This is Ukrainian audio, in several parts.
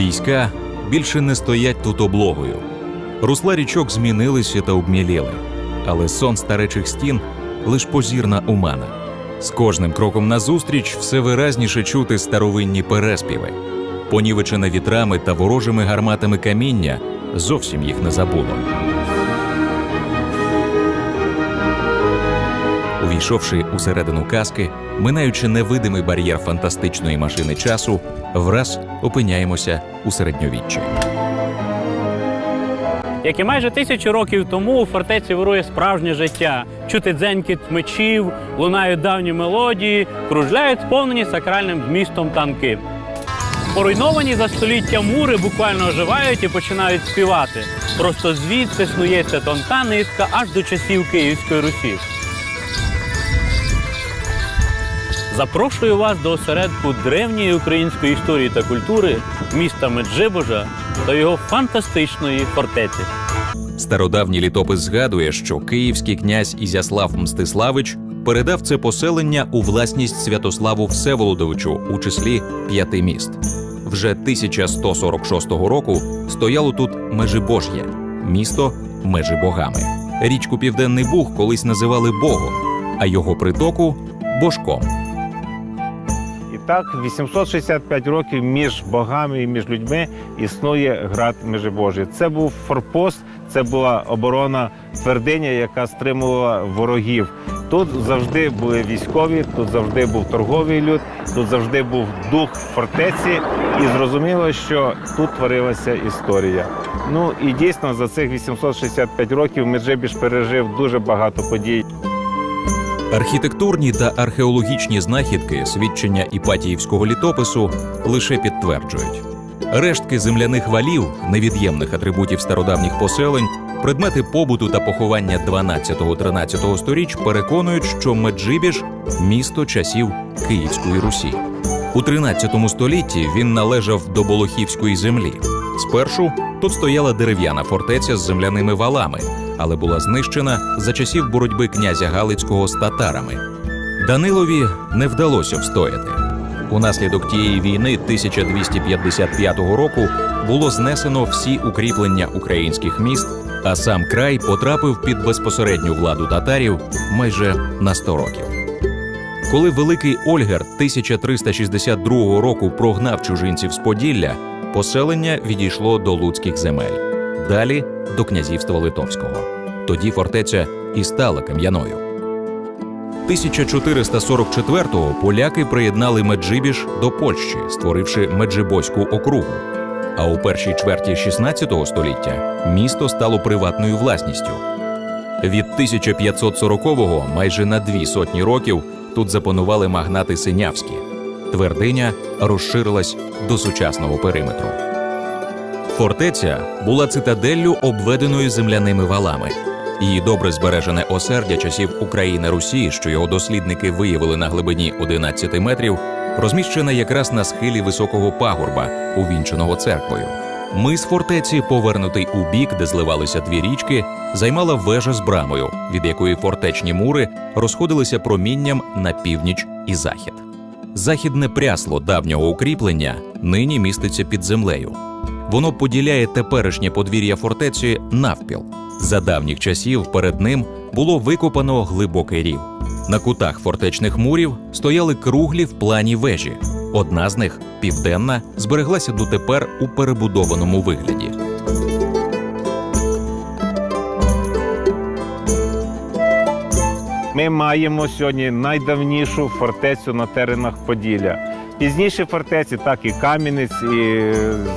Війська більше не стоять тут облогою. Русла річок змінилися та обміліли, але сон старечих стін лиш позірна умана. З кожним кроком назустріч все виразніше чути старовинні переспіви. Понівечене вітрами та ворожими гарматами каміння зовсім їх не забуло. Увійшовши усередину казки, минаючи невидимий бар'єр фантастичної машини часу, враз опиняємося у середньовіччі. Як і майже тисячу років тому у фортеці вирує справжнє життя. Чути дзенькіт мечів, лунають давні мелодії, кружляють сповнені сакральним вмістом танки. Поруйновані за століття мури буквально оживають і починають співати. Просто звідси снується тонка нитка аж до часів Київської Русі. Запрошую вас до осередку древньої української історії та культури міста Меджибожа та його фантастичної фортеці. Стародавній літопис згадує, що київський князь Ізяслав Мстиславич передав це поселення у власність Святославу Всеволодовичу у числі п'яти міст. Вже 1146 року стояло тут Межибож'є, місто межі богами. Річку Південний Буг колись називали Богом, а його притоку Божком. Так, 865 років між богами і між людьми існує град Межибожий. Це був форпост, це була оборона твердиня, яка стримувала ворогів. Тут завжди були військові, тут завжди був торговий люд, тут завжди був дух фортеці, і зрозуміло, що тут творилася історія. Ну і дійсно за цих 865 років Меджибіж пережив дуже багато подій. Архітектурні та археологічні знахідки свідчення Іпатіївського літопису лише підтверджують. Рештки земляних валів, невід'ємних атрибутів стародавніх поселень, предмети побуту та поховання 12-13 сторіч переконують, що Меджибіж місто часів Київської Русі. У 13 столітті він належав до Болохівської землі. Спершу тут стояла дерев'яна фортеця з земляними валами, але була знищена за часів боротьби князя Галицького з татарами. Данилові не вдалося встояти. Унаслідок тієї війни 1255 року було знесено всі укріплення українських міст, а сам край потрапив під безпосередню владу татарів майже на 100 років. Коли великий Ольгер 1362 року прогнав чужинців з Поділля, поселення відійшло до луцьких земель, далі до князівства Литовського. Тоді фортеця і стала кам'яною. 1444-го поляки приєднали Меджибіж до Польщі, створивши Меджибоську округу. А у першій чверті 16 століття місто стало приватною власністю. Від 1540-го майже на дві сотні років тут запанували магнати Синявські. Твердиня розширилась до сучасного периметру. Фортеця була цитаделлю, обведеною земляними валами. Її добре збережене осердя часів України Русі, що його дослідники виявили на глибині 11 метрів, розміщене якраз на схилі високого пагорба, увінченого церквою. Мис фортеці, повернутий у бік, де зливалися дві річки, займала вежа з брамою, від якої фортечні мури розходилися промінням на північ і захід. Західне прясло давнього укріплення нині міститься під землею. Воно поділяє теперішнє подвір'я фортеці навпіл. За давніх часів перед ним було викопано глибокий рів. На кутах фортечних мурів стояли круглі в плані вежі. Одна з них, південна, збереглася дотепер у перебудованому вигляді. Ми маємо сьогодні найдавнішу фортецю на теренах Поділля. Пізніші фортеці, так і Кам'янець, і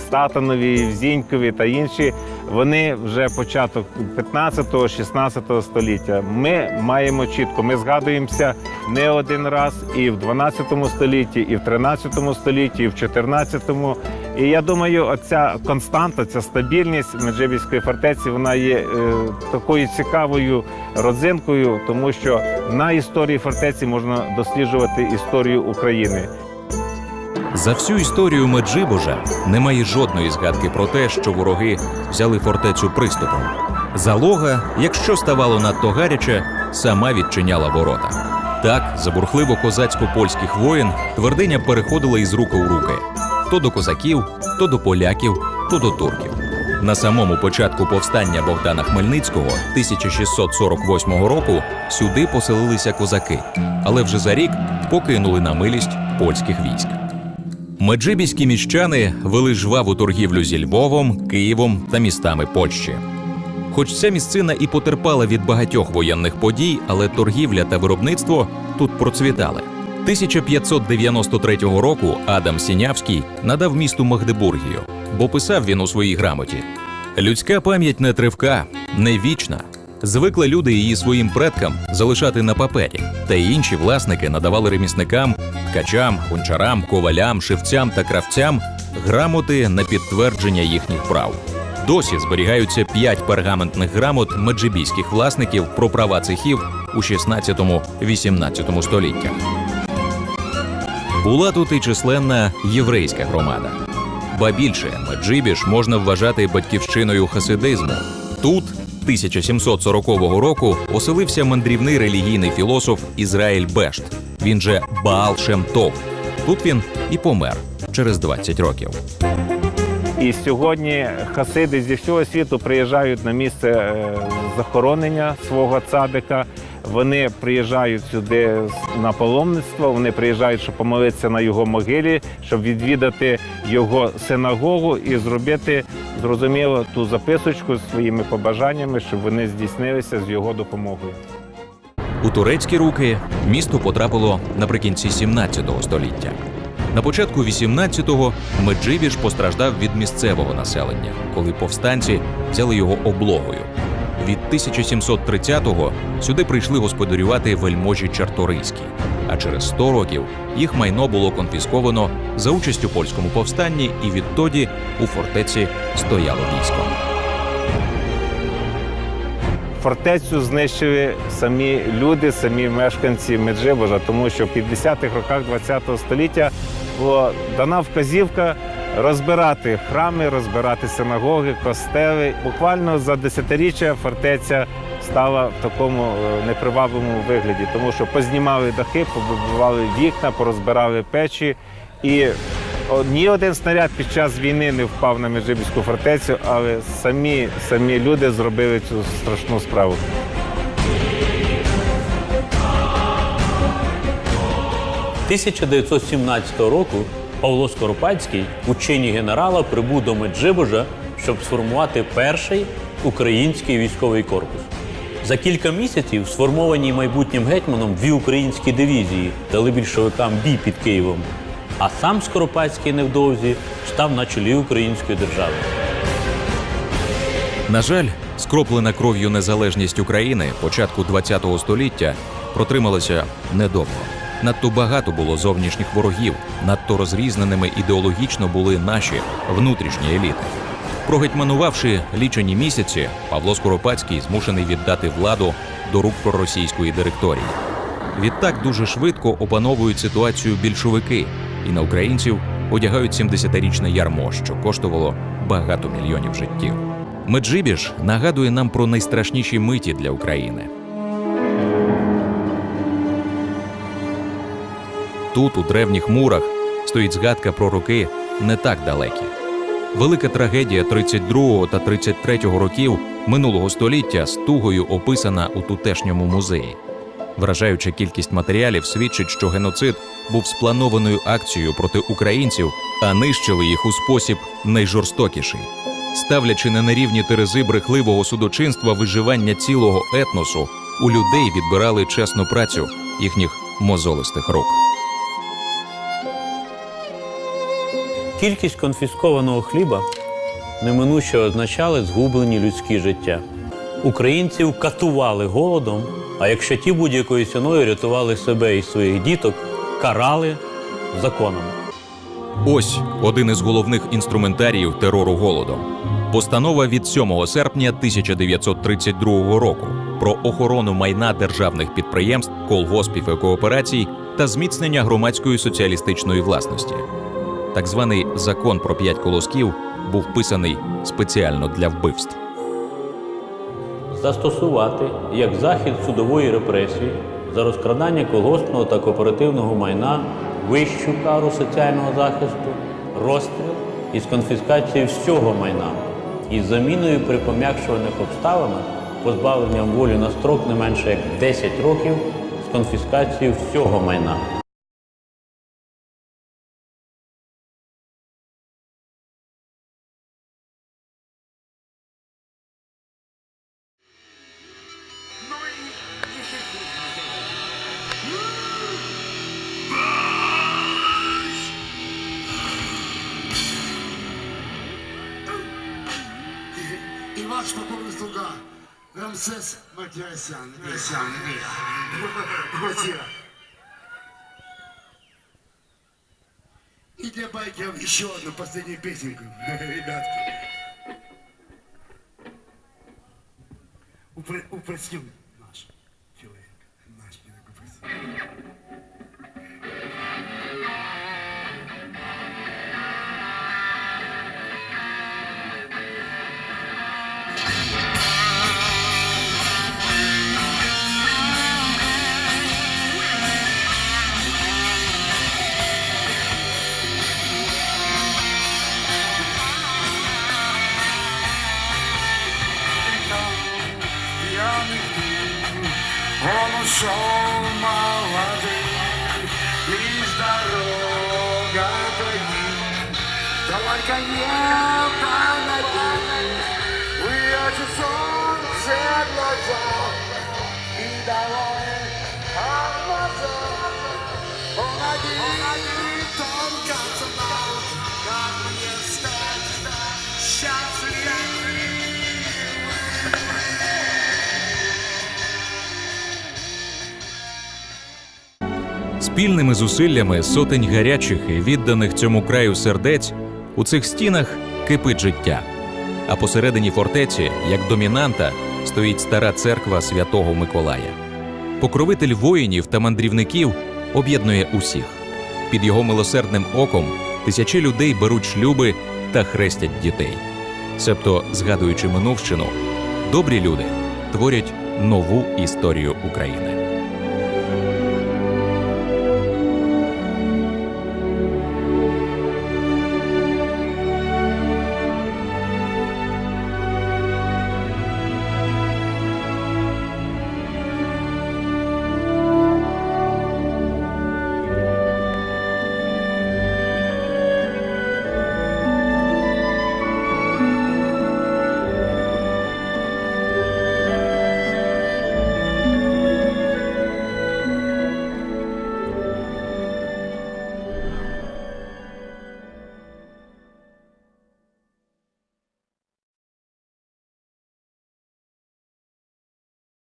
Статанові, і Взінькові та інші, вони вже початок 15-16 століття. Ми маємо чітко, ми згадуємося не один раз і в 12 столітті, і в 13 столітті, і в 14 І я думаю, оця константа, ця стабільність Меджибіської фортеці, вона є е, такою цікавою родзинкою, тому що на історії фортеці можна досліджувати історію України. За всю історію Меджибожа немає жодної згадки про те, що вороги взяли фортецю приступом. Залога, якщо ставало надто гаряче, сама відчиняла ворота. Так, за бурхливо козацько-польських воїн твердиня переходила із руки у руки. то до козаків, то до поляків, то до турків. На самому початку повстання Богдана Хмельницького 1648 року сюди поселилися козаки, але вже за рік покинули на милість польських військ. Меджибіські міщани вели жваву торгівлю зі Львовом, Києвом та містами Польщі. Хоч ця місцина і потерпала від багатьох воєнних подій, але торгівля та виробництво тут процвітали. 1593 року Адам Сінявський надав місту Магдебургію, бо писав він у своїй грамоті: людська пам'ять не тривка, не вічна. Звикли люди її своїм предкам залишати на папері, та й інші власники надавали ремісникам, ткачам, гончарам, ковалям, шивцям та кравцям грамоти на підтвердження їхніх прав. Досі зберігаються п'ять пергаментних грамот меджибійських власників про права цехів у 16-18 століттях. Була тут і численна єврейська громада. Ба більше Меджибіж можна вважати батьківщиною хасидизму. Тут 1740 року оселився мандрівний релігійний філософ Ізраїль Бешт. Він же Баал Шемтов. Тут він і помер через 20 років. І сьогодні хасиди зі всього світу приїжджають на місце е, захоронення свого цадика. Вони приїжджають сюди на паломництво, вони приїжджають, щоб помолитися на його могилі, щоб відвідати його синагогу і зробити зрозуміло ту записочку з своїми побажаннями, щоб вони здійснилися з його допомогою. У турецькі руки місто потрапило наприкінці 17 століття. На початку 18-го Меджибіж постраждав від місцевого населення, коли повстанці взяли його облогою. Від 1730-го сюди прийшли господарювати вельможі Чарторийські, а через 100 років їх майно було конфісковано за участь у польському повстанні, і відтоді у фортеці стояло військо. Фортецю знищили самі люди, самі мешканці Меджибожа, тому що в 50-х роках ХХ століття була дана вказівка розбирати храми, розбирати синагоги, костели. Буквально за десятиріччя фортеця стала в такому е, непривабливому вигляді, тому що познімали дахи, побивали вікна, порозбирали печі і. Ні один снаряд під час війни не впав на Меджибіську фортецю, але самі, самі люди зробили цю страшну справу. 1917 року Павло Скоропадський у чині генерала прибув до Меджибожа, щоб сформувати перший український військовий корпус. За кілька місяців сформовані майбутнім гетьманом дві українські дивізії дали більшовикам бій під Києвом. А сам Скоропадський невдовзі став на чолі української держави. На жаль, скроплена кров'ю незалежність України початку ХХ століття протрималася недовго. Надто багато було зовнішніх ворогів, надто розрізненими ідеологічно були наші внутрішні еліти. Прогетьманувавши лічені місяці, Павло Скоропадський змушений віддати владу до рук проросійської директорії. Відтак дуже швидко опановують ситуацію більшовики, і на українців одягають 70-річне ярмо, що коштувало багато мільйонів життів. Меджибіж нагадує нам про найстрашніші миті для України. Тут, у древніх мурах, стоїть згадка про роки не так далекі. Велика трагедія 32 та 33 років минулого століття з тугою описана у тутешньому музеї. Вражаюча кількість матеріалів свідчить, що геноцид був спланованою акцією проти українців, а нищили їх у спосіб найжорстокіший, ставлячи на нерівні терези брехливого судочинства виживання цілого етносу, у людей відбирали чесну працю їхніх мозолистих рук. Кількість конфіскованого хліба неминуче означали згублені людські життя. Українців катували голодом, а якщо ті будь-якою ціною рятували себе і своїх діток, карали законом. Ось один із головних інструментаріїв терору голодом. Постанова від 7 серпня 1932 року про охорону майна державних підприємств, колгоспів і кооперацій та зміцнення громадської соціалістичної власності. Так званий закон про п'ять колосків був писаний спеціально для вбивств. Застосувати як захід судової репресії за розкрадання колгоспного та кооперативного майна, вищу кару соціального захисту розстріл із конфіскацією всього майна із заміною при пом'якшувальних обставинах позбавленням волі на строк не менше як 10 років з конфіскацією всього майна. І ваш покорний слуга Рамсес Матіасян. Матіасян. Матіа. И для байкеров еще одну последнюю песенку, ребятки. Упр- Упростим наш человек. Наш человек упростим. Только небо над ним, Выйдет солнце глаза, И давай алмаза, Он один только. Спільними зусиллями сотень гарячих і відданих цьому краю сердець у цих стінах кипить життя. А посередині фортеці, як домінанта, стоїть стара церква святого Миколая. Покровитель воїнів та мандрівників об'єднує усіх. Під його милосердним оком тисячі людей беруть шлюби та хрестять дітей. Себто, згадуючи минувщину, добрі люди творять нову історію України.